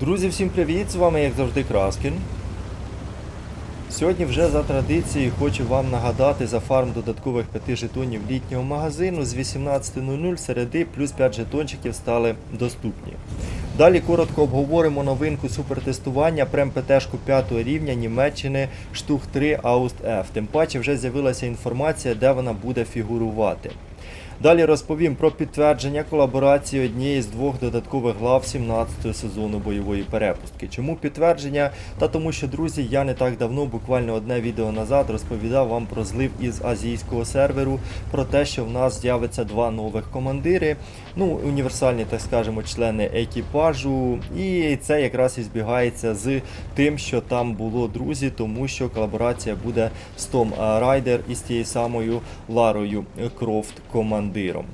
Друзі, всім привіт! З вами, як завжди, Краскін. Сьогодні вже за традицією хочу вам нагадати за фарм додаткових 5 жетонів літнього магазину з 18.00 середи плюс 5 жетончиків стали доступні. Далі коротко обговоримо новинку супертестування прем ПТшку 5 рівня Німеччини Штух 3 Аust F. Тим паче вже з'явилася інформація, де вона буде фігурувати. Далі розповім про підтвердження колаборації однієї з двох додаткових глав 17-го сезону бойової перепустки. Чому підтвердження? Та тому, що друзі, я не так давно, буквально одне відео назад, розповідав вам про злив із азійського серверу, про те, що в нас з'явиться два нових командири, ну універсальні, так скажемо, члени екіпажу. І це якраз і збігається з тим, що там було друзі, тому що колаборація буде з Том Райдер і з тією самою Ларою Крофт командиром.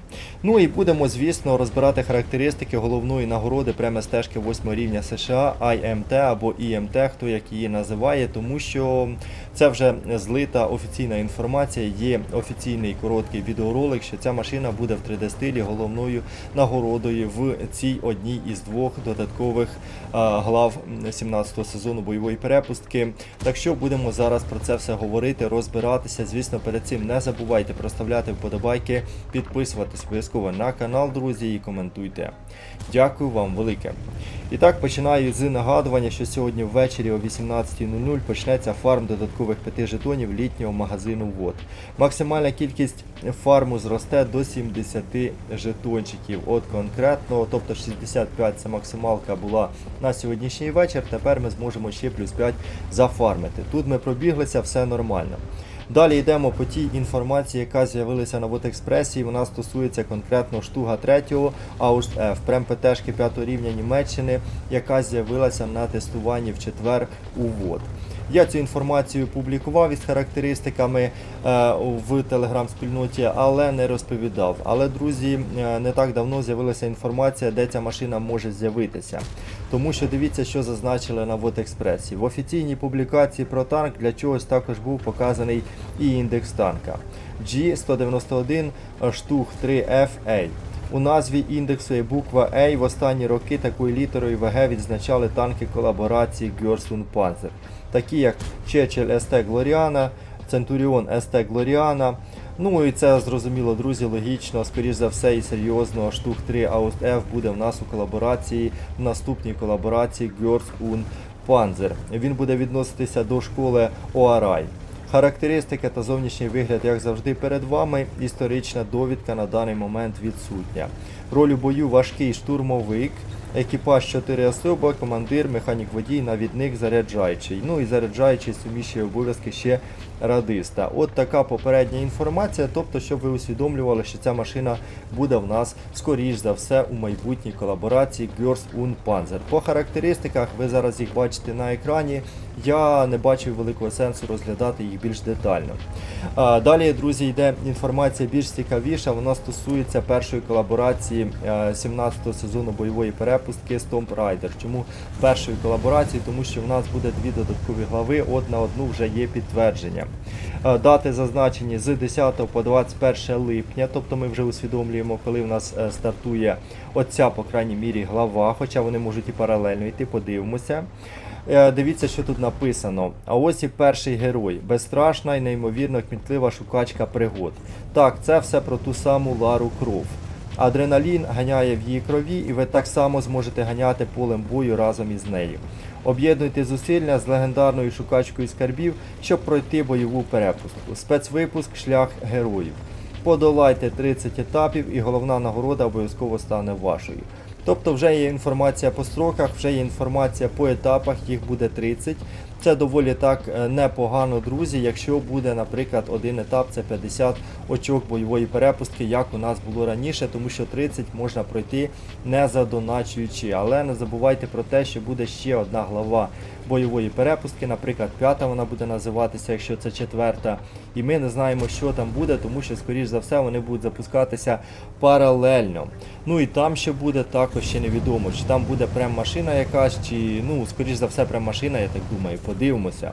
Ну і будемо, звісно, розбирати характеристики головної нагороди пряме стежки 8 рівня США IMT або IMT, хто як її називає, тому що це вже злита офіційна інформація. Є офіційний короткий відеоролик, що ця машина буде в 3D стилі головною нагородою в цій одній із двох додаткових глав 17-го сезону бойової перепустки. Так що будемо зараз про це все говорити, розбиратися. Звісно, перед цим не забувайте проставляти вподобайки, підписуватись обов'язково на канал, друзі, і коментуйте. Дякую вам велике. І так починаю з нагадування, що сьогодні ввечері о 18.00 почнеться фарм додаткових 5 жетонів літнього магазину ВОД. Максимальна кількість фарму зросте до 70 жетончиків. От конкретно, тобто 65 це максималка була на сьогоднішній вечір. Тепер ми зможемо ще плюс 5 зафармити. Тут ми пробіглися, все нормально. Далі йдемо по тій інформації, яка з'явилася на Вотекспресі. Вона стосується конкретно штуга 3 Аust F, прем ПТшки 5 рівня Німеччини, яка з'явилася на тестуванні в четвер у ВОД. Я цю інформацію публікував із характеристиками е, в телеграм-спільноті, але не розповідав. Але, друзі, е, не так давно з'явилася інформація, де ця машина може з'явитися. Тому що дивіться, що зазначили на Вотекспресі. В офіційній публікації про танк для чогось також був показаний і індекс танка. G191 штух 3 FA. У назві індексу є буква A. В останні роки такою літерою ВГ відзначали танки колаборації Гьорсун Panzer, такі як Чечель СТ Глоріана, Центуріон СТ Глоріана. Ну і це зрозуміло, друзі, логічно, скоріш за все і серйозно, штух 3 Аust F буде в нас у колаборації, в наступній колаборації Гьорс Un Panzer. Він буде відноситися до школи ОАРАЙ. Характеристики та зовнішній вигляд, як завжди, перед вами. Історична довідка на даний момент відсутня. Роль у бою важкий штурмовик. Екіпаж 4 особи, командир, механік водій, навідник, заряджаючий. Ну і заряджаючий суміщує обов'язки ще радиста. От така попередня інформація. Тобто, щоб ви усвідомлювали, що ця машина буде в нас скоріш за все у майбутній колаборації Gers und Panzer. По характеристиках ви зараз їх бачите на екрані. Я не бачив великого сенсу розглядати їх більш детально. Далі, друзі, йде інформація більш цікавіша. Вона стосується першої колаборації 17-го сезону бойової перепустки з Tomb Raider. Чому першої колаборації? Тому що в нас буде дві додаткові глави, от на одну вже є підтвердження. Дати зазначені з 10 по 21 липня, тобто ми вже усвідомлюємо, коли в нас е, стартує оця, по крайній мірі, глава, хоча вони можуть і паралельно йти, подивимося. Е, Дивіться, що тут написано. А ось і перший герой. Безстрашна і неймовірно кмітлива шукачка пригод. Так, це все про ту саму Лару Кров. Адреналін ганяє в її крові, і ви так само зможете ганяти полем бою разом із нею. Об'єднуйте зусилля з легендарною шукачкою скарбів, щоб пройти бойову перепустку. Спецвипуск Шлях героїв. Подолайте 30 етапів, і головна нагорода обов'язково стане вашою. Тобто вже є інформація по строках, вже є інформація по етапах, їх буде 30. Це доволі так е, непогано, друзі. Якщо буде, наприклад, один етап, це 50 очок бойової перепустки, як у нас було раніше, тому що 30 можна пройти не задоначуючи. Але не забувайте про те, що буде ще одна глава бойової перепустки, наприклад, п'ята вона буде називатися, якщо це четверта. І ми не знаємо, що там буде, тому що, скоріш за все, вони будуть запускатися паралельно. Ну і там що буде, також ще невідомо. Чи там буде прем-машина якась, чи ну, скоріш за все, прем-машина, я так думаю, подивимося.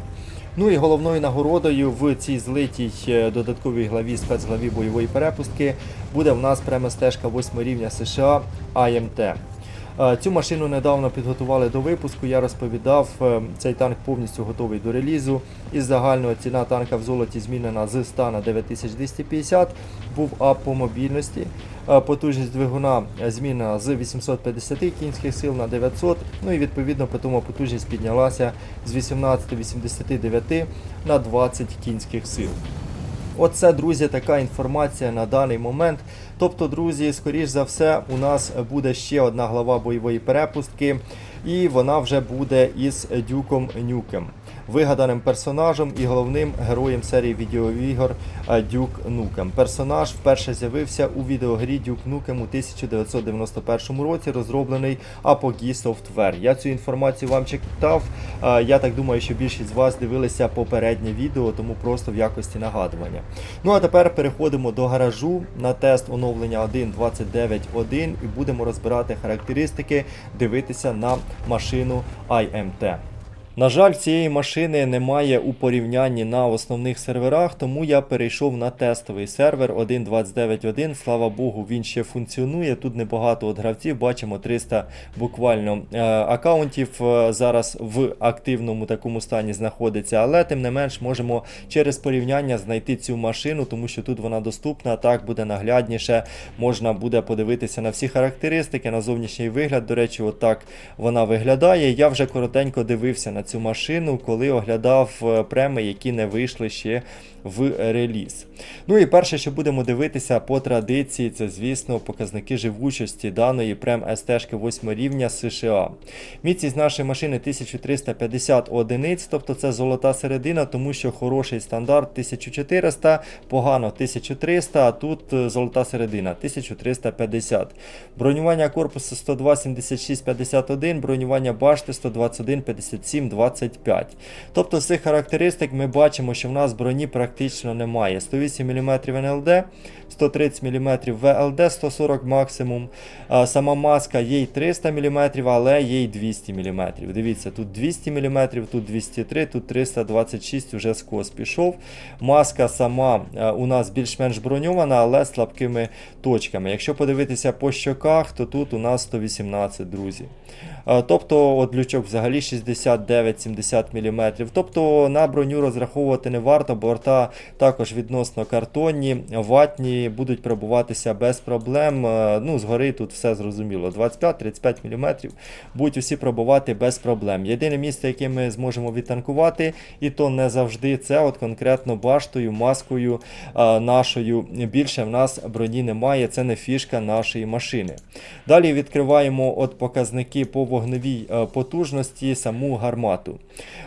Ну і головною нагородою в цій злитій е, додатковій главі спецглаві бойової перепустки буде в нас прямо стежка 8 рівня США АМТ. Е, Цю машину недавно підготували до випуску. Я розповідав, е, цей танк повністю готовий до релізу. Із загального ціна танка в золоті змінена з 100 на 9250. Був ап по мобільності. Е, Потужність двигуна змінена з 850 кінських сил на 900. Ну і відповідно по тому потужність піднялася з 18,89 на 20 кінських сил. Оце, друзі, така інформація на даний момент. Тобто, друзі, скоріш за все, у нас буде ще одна глава бойової перепустки, і вона вже буде із Дюком Нюкем, вигаданим персонажем і головним героєм серії відеоігор е, Дюк Нукем. Персонаж вперше з'явився у відеогрі Дюк Нукем у 1991 році, розроблений Apogee Software. Я цю інформацію вам читав. Е, Я так думаю, що більшість з вас дивилися попереднє відео, тому просто в якості нагадування. Ну а тепер переходимо до гаражу на тест оновлення 1.29.1 і будемо розбирати характеристики, дивитися на машину IMT. На жаль, цієї машини немає у порівнянні на основних серверах, тому я перейшов на тестовий сервер 1.29.1. Слава Богу, він ще функціонує. Тут небагато от гравців, бачимо 300 буквально е, акаунтів е, зараз в активному такому стані знаходиться, але тим не менш можемо через порівняння знайти цю машину, тому що тут вона доступна, так буде наглядніше. Можна буде подивитися на всі характеристики, на зовнішній вигляд. До речі, отак вона виглядає. Я вже коротенько дивився на цю машину, коли оглядав е, преми, які не вийшли ще в реліз. Ну і перше, що будемо дивитися по традиції, це, звісно, показники живучості даної прем СТ 8 рівня США. Міцність нашої машини 1350 одиниць, тобто це золота середина, тому що хороший стандарт 1400, погано 1300, а тут е, золота середина 1350. Бронювання корпусу 102, 76, 51, бронювання башти 121, 57, 25. Тобто з цих характеристик ми бачимо, що в нас броні практично немає. 108 мм НЛД, 130 мм ВЛД 140 максимум. Сама маска є й 300 мм, але є й 200 мм. Дивіться, тут 200 мм, тут 203, тут 326 вже скос пішов. Маска сама у нас більш-менш броньована, але слабкими точками. Якщо подивитися по щоках, то тут у нас 118, друзі. Тобто от лючок взагалі 69-70 мм. Тобто на броню розраховувати не варто, борта також відносно картонні, ватні, будуть пробуватися без проблем. Е, Ну, згори тут все зрозуміло. 25-35 мм будуть усі пробувати без проблем. Єдине місце, яке ми зможемо відтанкувати, і то не завжди, це от конкретно баштою, маскою е, нашою. Більше в нас броні немає, це не фішка нашої машини. Далі відкриваємо от показники по вогневій е, потужності саму гармату автомату.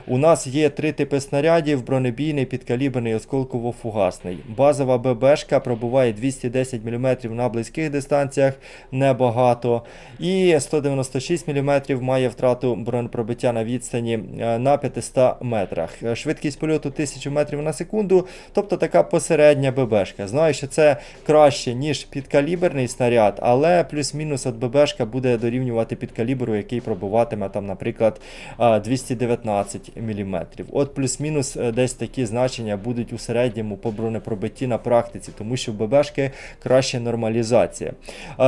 У нас є три типи снарядів: бронебійний, підкаліберний, осколково-фугасний. Базова ББшка пробуває 210 мм на близьких дистанціях, небагато. І 196 мм має втрату бронепробиття на відстані е, на 500 метрах. Е, швидкість польоту 1000 метрів на секунду, тобто така посередня ББшка. Знаю, що це краще, ніж підкаліберний снаряд, але плюс-мінус от ББшка буде дорівнювати підкаліберу, який пробуватиме, там, наприклад, е, 200 18-19 мм. От плюс-мінус е, десь такі значення будуть у середньому по бронепробитті на практиці, тому що в ББшки краще нормалізація.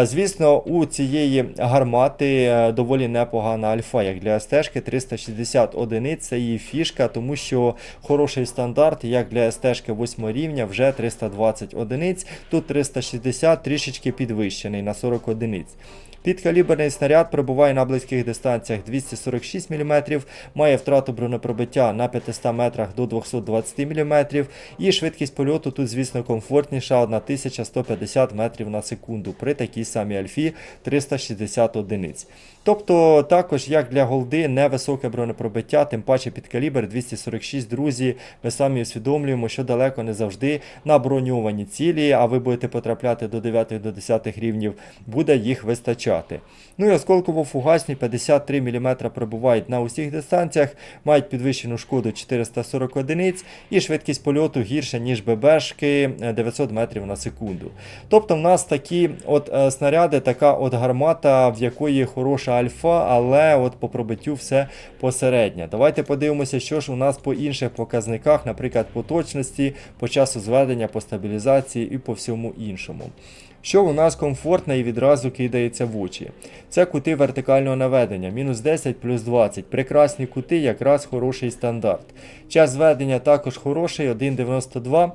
Звісно, у цієї гармати е, доволі непогана альфа, як для Стежки 360 одиниць, це її фішка, тому що хороший стандарт, як для Стежки 8 рівня, вже 320 одиниць, тут 360 трішечки підвищений на 40 одиниць. Підкаліберний снаряд перебуває на близьких дистанціях 246 мм, має втрату бронепробиття на 500 метрах до 220 мм, і швидкість польоту тут, звісно, комфортніша 1150 метрів на секунду при такій самій альфі 360 одиниць. Тобто, також, як для голди, невисоке бронепробиття, тим паче під калібр 246, друзі, ми самі усвідомлюємо, що далеко не завжди на броньовані цілі, а ви будете потрапляти до 9 до 10 рівнів, буде їх вистачати. Ну і осколково-фугасні 53 мм пробувають на усіх дистанціях, мають підвищену шкоду 440 одиниць і швидкість польоту гірша, ніж ББшки 900 метрів на секунду. Тобто в нас такі от е, снаряди, така от гармата, в якої хороша альфа, але от по пробиттю все посереднє. Давайте подивимося, що ж у нас по інших показниках, наприклад, по точності, по часу зведення, по стабілізації і по всьому іншому. що у нас комфортне і відразу кидається в очі. Це кути вертикального наведення, мінус 10 плюс 20. Прекрасні кути, якраз хороший стандарт. Час зведення також хороший, 1,92.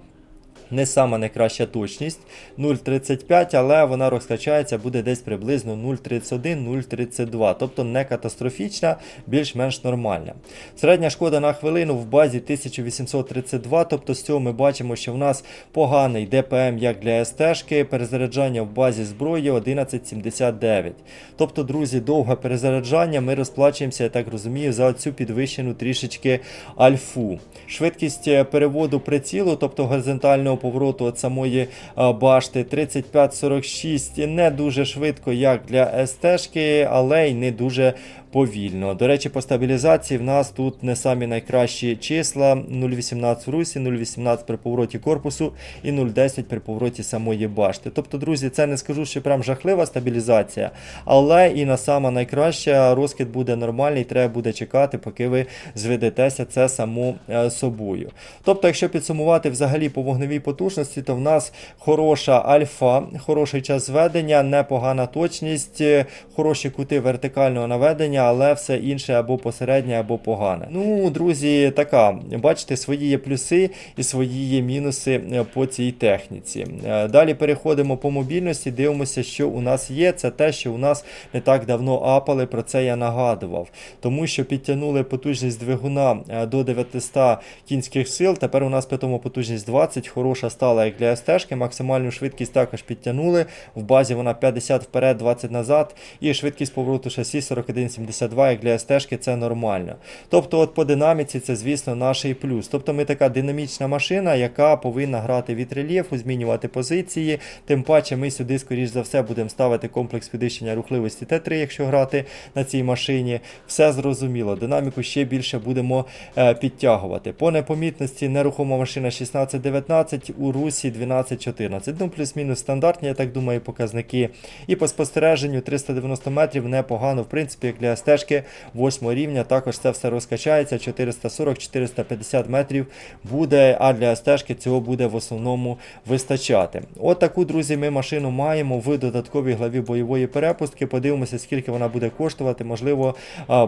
Не сама найкраща точність 0,35, але вона розкачається буде десь приблизно 0,31-0,32, тобто не катастрофічна, більш-менш нормальна. Середня шкода на хвилину в базі 1832, тобто з цього ми бачимо, що в нас поганий ДПМ як для СТ-шки, перезаряджання в базі зброї 1179. Тобто, друзі, довге перезаряджання, ми розплачуємося, я так розумію, за цю підвищену трішечки альфу. Швидкість е, переводу прицілу, тобто горизонтального повороту від самої е, башти 35-46 не дуже швидко, як для СТ-шки, але й не дуже повільно. До речі, по стабілізації в нас тут не самі найкращі числа: 0,18 в русі, 0,18 при повороті корпусу і 0,10 при повороті самої башти. Тобто, друзі, це не скажу, що прям жахлива стабілізація, але і на сама найкраща розкид буде нормальний, треба буде чекати, поки ви зведетеся це само е, собою. Тобто, якщо підсумувати взагалі по вогневій потужності, то в нас хороша альфа, хороший час зведення, непогана точність, е, хороші кути вертикального наведення, але все інше або посереднє, або погане. Ну, друзі, така, бачите, свої є плюси і свої є мінуси е, по цій техніці. Е, Далі переходимо по мобільності, дивимося, що у нас є. Це те, що у нас не так давно апали, про це я нагадував. Тому що підтягнули потужність двигуна до 900 кінських сил. Тепер у нас питомо потужність 20, хороша стала як для СТ-шки. Максимальну швидкість також підтягнули. В базі вона 50 вперед, 20 назад. І швидкість повороту шасі 41,72, як для СТ-шки це нормально. Тобто, от по динаміці це, звісно, наш і плюс. Тобто ми така динамічна машина, яка повинна грати від рельєфу, змінювати позиції. Тим паче ми сюди, скоріш за все, будемо ставити комплекс підвищення рухливості Т3, якщо грати на цій машині. Все зрозуміло. Динаміку ще більше будемо е, підтягувати. По непомітності нерухома машина 16-19, у русі 12-14. Ну, плюс-мінус стандартні, я так думаю, показники. І по спостереженню 390 метрів непогано, в принципі, як для стежки 8 рівня. Також це все розкачається. 440-450 метрів буде, а для стежки цього буде в основному вистачати. От таку, друзі, ми машину маємо в додатковій главі бойової перепустки. Подивимося, скільки вона буде коштувати. Можливо,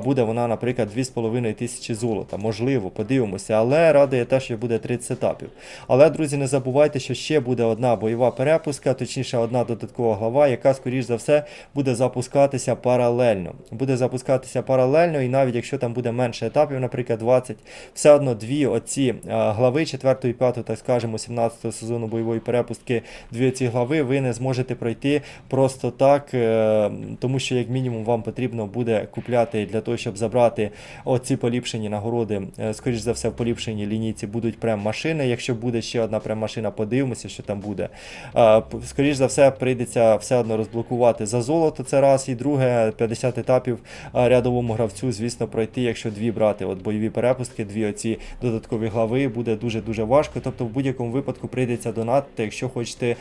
буде вона, наприклад, 2,5 тисячі золота. Можливо, подивимося, але радує те, що буде 30 етапів. Але, друзі, не забувайте, що ще буде одна бойова перепустка, точніше, одна додаткова глава, яка, скоріш за все, буде запускатися паралельно. Буде запускатися паралельно, і навіть якщо там буде менше етапів, наприклад, 20, все одно дві оці глави, 4 і 5, так скажемо, 17 сезону бойової перепустки, дві ці глави ви не зможете пройти просто так, е, тому що, як мінімум, вам потрібно буде купляти для того, щоб забрати оці поліпшені нагороди. Е, Скоріш за все, в поліпшеній лінійці будуть прем-машини. Якщо буде ще одна прем-машина, подивимося, що там буде. Е, п- Скоріш за все, прийдеться все одно розблокувати за золото. Це раз, і друге, 50 етапів рядовому гравцю, звісно, пройти, якщо дві брати от бойові перепустки, дві оці додаткові глави, буде дуже-дуже важко. Тобто, в будь-якому випадку прийдеться донатити, якщо хочете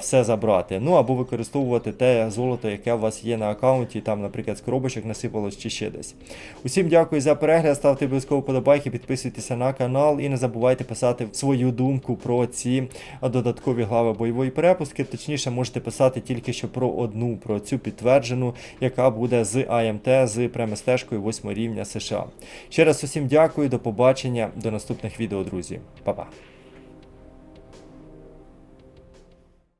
все забрати. Ну або використовувати те золото, яке у вас є на аккаунті, там, наприклад, з коробочок насипалось чи ще десь. Усім дякую за перегляд, ставте обов'язково подобайки, підписуйтеся на канал і не забувайте писати свою думку про ці а, додаткові глави бойової перепустки. Точніше, можете писати тільки що про одну, про цю підтверджену, яка буде з АМТ, з преместежкою 8 рівня США. Ще раз усім дякую, до побачення, до наступних відео, друзі. Па-па.